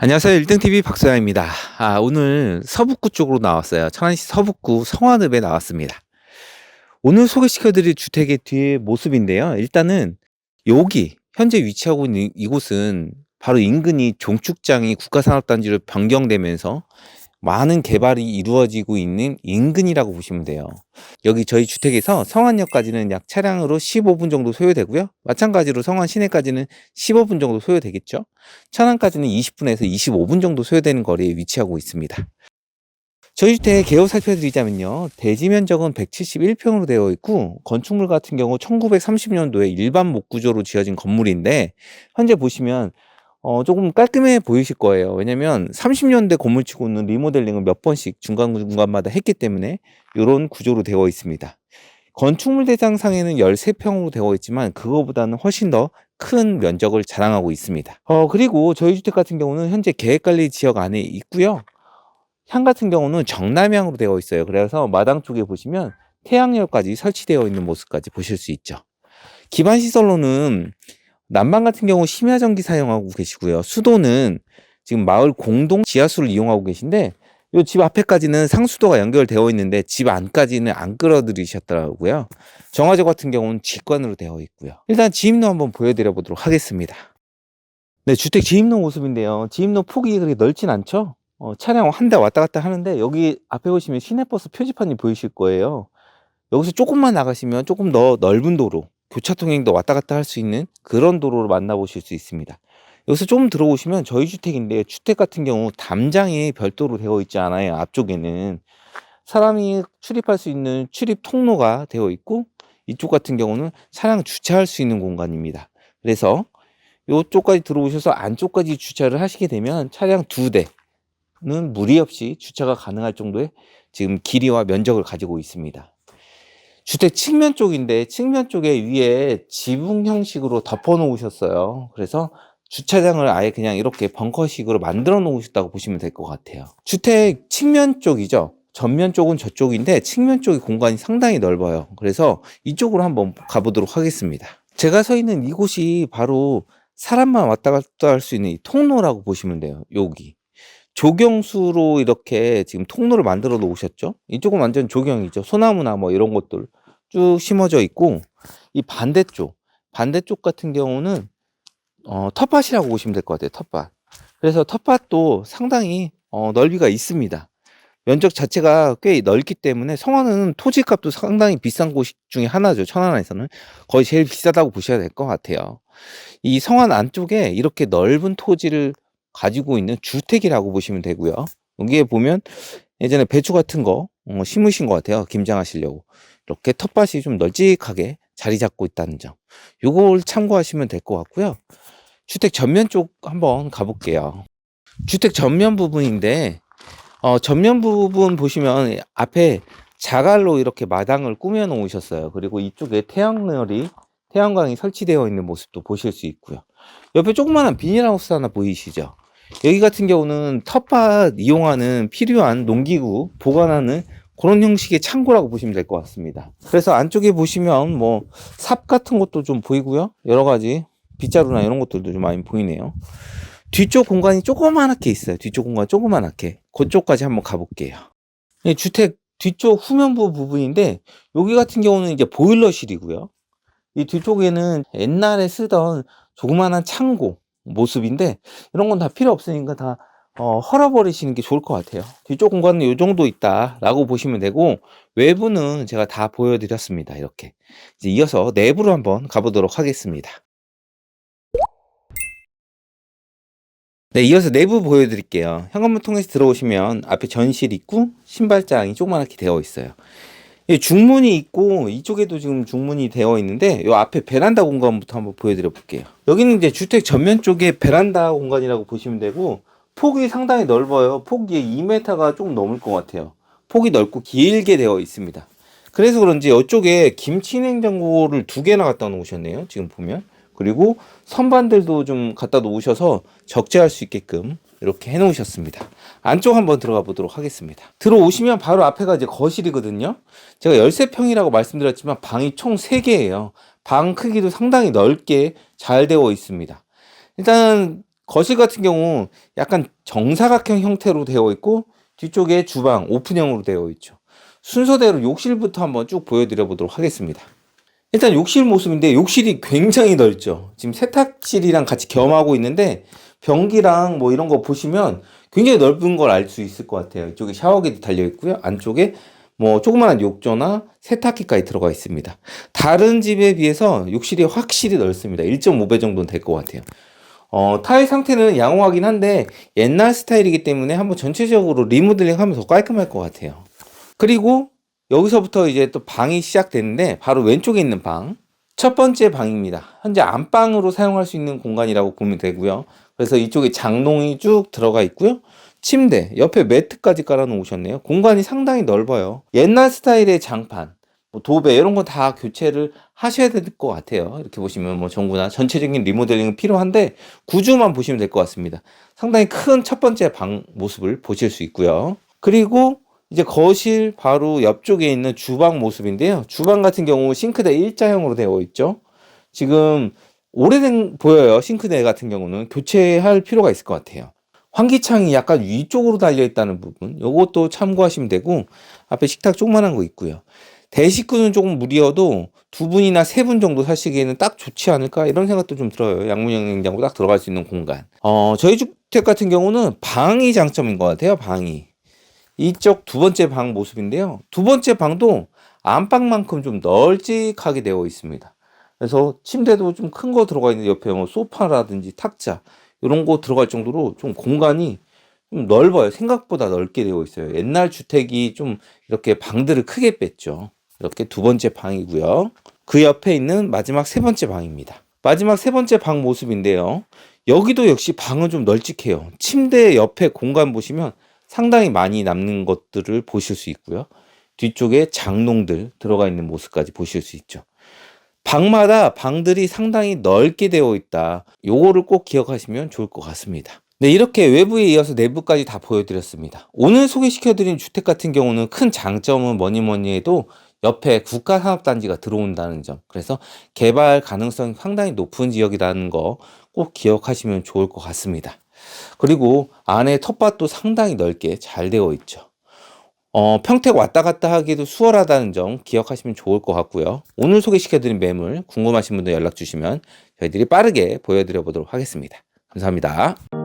안녕하세요. 1등TV 박소영입니다. 아, 오늘 서북구 쪽으로 나왔어요. 천안시 서북구 성화읍에 나왔습니다. 오늘 소개시켜드릴 주택의 뒤에 모습인데요. 일단은 여기 현재 위치하고 있는 이곳은 바로 인근이 종축장이 국가산업단지로 변경되면서 많은 개발이 이루어지고 있는 인근이라고 보시면 돼요. 여기 저희 주택에서 성안역까지는 약 차량으로 15분 정도 소요되고요. 마찬가지로 성안 시내까지는 15분 정도 소요되겠죠. 천안까지는 20분에서 25분 정도 소요되는 거리에 위치하고 있습니다. 저희 주택 개요 살펴드리자면요. 대지 면적은 171평으로 되어 있고 건축물 같은 경우 1930년도에 일반 목구조로 지어진 건물인데 현재 보시면 어, 조금 깔끔해 보이실 거예요. 왜냐면 30년대 건물치고는 리모델링을 몇 번씩 중간중간마다 했기 때문에 이런 구조로 되어 있습니다. 건축물 대장상에는 13평으로 되어 있지만 그거보다는 훨씬 더 큰 면적을 자랑하고 있습니다. 어, 그리고 저희 주택 같은 경우는 현재 계획관리 지역 안에 있고요. 향 같은 경우는 정남향으로 되어 있어요. 그래서 마당 쪽에 보시면 태양열까지 설치되어 있는 모습까지 보실 수 있죠. 기반 시설로는 난방 같은 경우 심야전기 사용하고 계시고요. 수도는 지금 마을 공동 지하수를 이용하고 계신데 요 집 앞에까지는 상수도가 연결되어 있는데 집 안까지는 안 끌어들이셨더라고요. 정화조 같은 경우는 직관으로 되어 있고요. 일단 지입로 한번 보여드려 보도록 하겠습니다. 네, 주택 지입로 모습인데요. 지입로 폭이 그렇게 넓진 않죠? 어, 차량 한 대 왔다 갔다 하는데 여기 앞에 보시면 시내버스 표지판이 보이실 거예요. 여기서 조금만 나가시면 조금 더 넓은 도로, 교차 통행도 왔다 갔다 할 수 있는 그런 도로를 만나보실 수 있습니다. 여기서 좀 들어오시면 저희 주택인데 주택 같은 경우 담장이 별도로 되어 있지 않아요. 앞쪽에는 사람이 출입할 수 있는 출입 통로가 되어 있고 이쪽 같은 경우는 차량 주차할 수 있는 공간입니다. 그래서 이쪽까지 들어오셔서 안쪽까지 주차를 하시게 되면 차량 두 대는 무리 없이 주차가 가능할 정도의 지금 길이와 면적을 가지고 있습니다. 주택 측면 쪽인데 측면 쪽에 위에 지붕 형식으로 덮어 놓으셨어요. 그래서 주차장을 아예 그냥 이렇게 벙커식으로 만들어 놓으셨다고 보시면 될 것 같아요. 주택 측면 쪽이죠. 전면 쪽은 저쪽인데 측면 쪽의 공간이 상당히 넓어요. 그래서 이쪽으로 한번 가보도록 하겠습니다. 제가 서 있는 이곳이 바로 사람만 왔다 갔다 할 수 있는 이 통로라고 보시면 돼요. 여기. 조경수로 이렇게 지금 통로를 만들어 놓으셨죠. 이쪽은 완전 조경이죠. 소나무나 뭐 이런 것들 쭉 심어져 있고 이 반대쪽 반대쪽 같은 경우는 어, 텃밭이라고 보시면 될 것 같아요. 텃밭. 그래서 텃밭도 상당히 어, 넓이가 있습니다. 면적 자체가 꽤 넓기 때문에 성안은 토지값도 상당히 비싼 곳 중에 하나죠. 천안에서는 거의 제일 비싸다고 보셔야 될 것 같아요. 이 성안 안쪽에 이렇게 넓은 토지를 가지고 있는 주택이라고 보시면 되고요. 여기에 보면 예전에 배추 같은 거 어, 심으신 것 같아요. 김장하시려고. 이렇게 텃밭이 좀 널찍하게 자리 잡고 있다는 점. 요걸 참고하시면 될 것 같고요. 주택 전면 쪽 한번 가볼게요. 주택 전면 부분인데, 어, 전면 부분 보시면 앞에 자갈로 이렇게 마당을 꾸며 놓으셨어요. 그리고 이쪽에 태양열이, 태양광이 설치되어 있는 모습도 보실 수 있고요. 옆에 조그마한 비닐하우스 하나 보이시죠? 여기 같은 경우는 텃밭 이용하는 필요한 농기구 보관하는 그런 형식의 창고라고 보시면 될 것 같습니다. 그래서 안쪽에 보시면 뭐 삽 같은 것도 좀 보이고요. 여러 가지 빗자루나 이런 것들도 좀 많이 보이네요. 뒤쪽 공간이 조그만하게 있어요. 뒤쪽 공간 조그만하게. 그쪽까지 한번 가볼게요. 주택 뒤쪽 후면부 부분인데 여기 같은 경우는 이제 보일러실이고요. 이 뒤쪽에는 옛날에 쓰던 조그만한 창고 모습인데 이런 건 다 필요 없으니까 다 어, 헐어버리시는 게 좋을 것 같아요. 뒤쪽 공간은 이 정도 있다라고 보시면 되고 외부는 제가 다 보여드렸습니다. 이렇게 이제 이어서 내부로 한번 가보도록 하겠습니다. 네, 이어서 내부 보여드릴게요. 현관문 통해서 들어오시면 앞에 전실 있고 신발장이 조그맣게 되어 있어요. 중문이 있고 이쪽에도 지금 중문이 되어 있는데 이 앞에 베란다 공간부터 한번 보여드려 볼게요. 여기는 이제 주택 전면 쪽에 베란다 공간이라고 보시면 되고 폭이 상당히 넓어요. 폭이 2m가 좀 넘을 것 같아요. 폭이 넓고 길게 되어 있습니다. 그래서 그런지 이쪽에 김치 냉장고를 두 개나 갖다 놓으셨네요. 지금 보면. 그리고 선반들도 좀 갖다 놓으셔서 적재할 수 있게끔 이렇게 해 놓으셨습니다. 안쪽 한번 들어가 보도록 하겠습니다. 들어오시면 바로 앞에가 이제 거실이거든요. 제가 13평이라고 말씀드렸지만 방이 총 3개예요. 방 크기도 상당히 넓게 잘 되어 있습니다. 일단 거실 같은 경우 약간 정사각형 형태로 되어 있고 뒤쪽에 주방 오픈형으로 되어 있죠. 순서대로 욕실부터 한번 쭉 보여드려 보도록 하겠습니다. 일단 욕실 모습인데 욕실이 굉장히 넓죠. 지금 세탁실이랑 같이 겸하고 있는데 변기랑 뭐 이런 거 보시면 굉장히 넓은 걸 알 수 있을 것 같아요. 이쪽에 샤워기도 달려 있고요. 안쪽에 뭐 조그마한 욕조나 세탁기까지 들어가 있습니다. 다른 집에 비해서 욕실이 확실히 넓습니다. 1.5배 정도는 될 것 같아요. 어, 타일 상태는 양호하긴 한데 옛날 스타일이기 때문에 한번 전체적으로 리모델링 하면 더 깔끔할 것 같아요. 그리고 여기서부터 이제 또 방이 시작되는데 바로 왼쪽에 있는 방. 첫 번째 방입니다. 현재 안방으로 사용할 수 있는 공간이라고 보면 되고요. 그래서 이쪽에 장롱이 쭉 들어가 있고요. 침대, 옆에 매트까지 깔아 놓으셨네요. 공간이 상당히 넓어요. 옛날 스타일의 장판, 뭐 도배 이런 거다 교체를 하셔야 될 것 같아요. 이렇게 보시면 뭐 전구나 전체적인 리모델링은 필요한데 구조만 보시면 될 것 같습니다. 상당히 큰 첫 번째 방 모습을 보실 수 있고요. 그리고 이제 거실 바로 옆쪽에 있는 주방 모습인데요. 주방 같은 경우 싱크대 일자형으로 되어 있죠. 지금 오래된 보여요. 싱크대 같은 경우는 교체할 필요가 있을 것 같아요. 환기창이 약간 위쪽으로 달려 있다는 부분, 요것도 참고하시면 되고 앞에 식탁 조그만한 거 있고요. 대식구는 조금 무리여도 두 분이나 세 분 정도 사시기에는 딱 좋지 않을까 이런 생각도 좀 들어요. 양문형 냉장고 딱 들어갈 수 있는 공간. 어, 저희 주택 같은 경우는 방이 장점인 것 같아요. 방이. 이쪽 두 번째 방 모습인데요. 두 번째 방도 안방만큼 좀 널찍하게 되어 있습니다. 그래서 침대도 좀 큰 거 들어가 있는데 옆에 뭐 소파라든지 탁자 이런 거 들어갈 정도로 좀 공간이 좀 넓어요. 생각보다 넓게 되어 있어요. 옛날 주택이 좀 이렇게 방들을 크게 뺐죠. 이렇게 두 번째 방이고요. 그 옆에 있는 마지막 세 번째 방입니다. 마지막 세 번째 방 모습인데요. 여기도 역시 방은 좀 널찍해요. 침대 옆에 공간 보시면 상당히 많이 남는 것들을 보실 수 있고요. 뒤쪽에 장롱들 들어가 있는 모습까지 보실 수 있죠. 방마다 방들이 상당히 넓게 되어 있다. 요거를 꼭 기억하시면 좋을 것 같습니다. 네, 이렇게 외부에 이어서 내부까지 다 보여드렸습니다. 오늘 소개시켜드린 주택 같은 경우는 큰 장점은 뭐니 뭐니 해도 옆에 국가산업단지가 들어온다는 점. 그래서 개발 가능성이 상당히 높은 지역이라는 거 꼭 기억하시면 좋을 것 같습니다. 그리고 안에 텃밭도 상당히 넓게 잘 되어 있죠. 어, 평택 왔다 갔다 하기도 수월하다는 점 기억하시면 좋을 것 같고요. 오늘 소개시켜드린 매물 궁금하신 분들 연락 주시면 저희들이 빠르게 보여드려 보도록 하겠습니다. 감사합니다.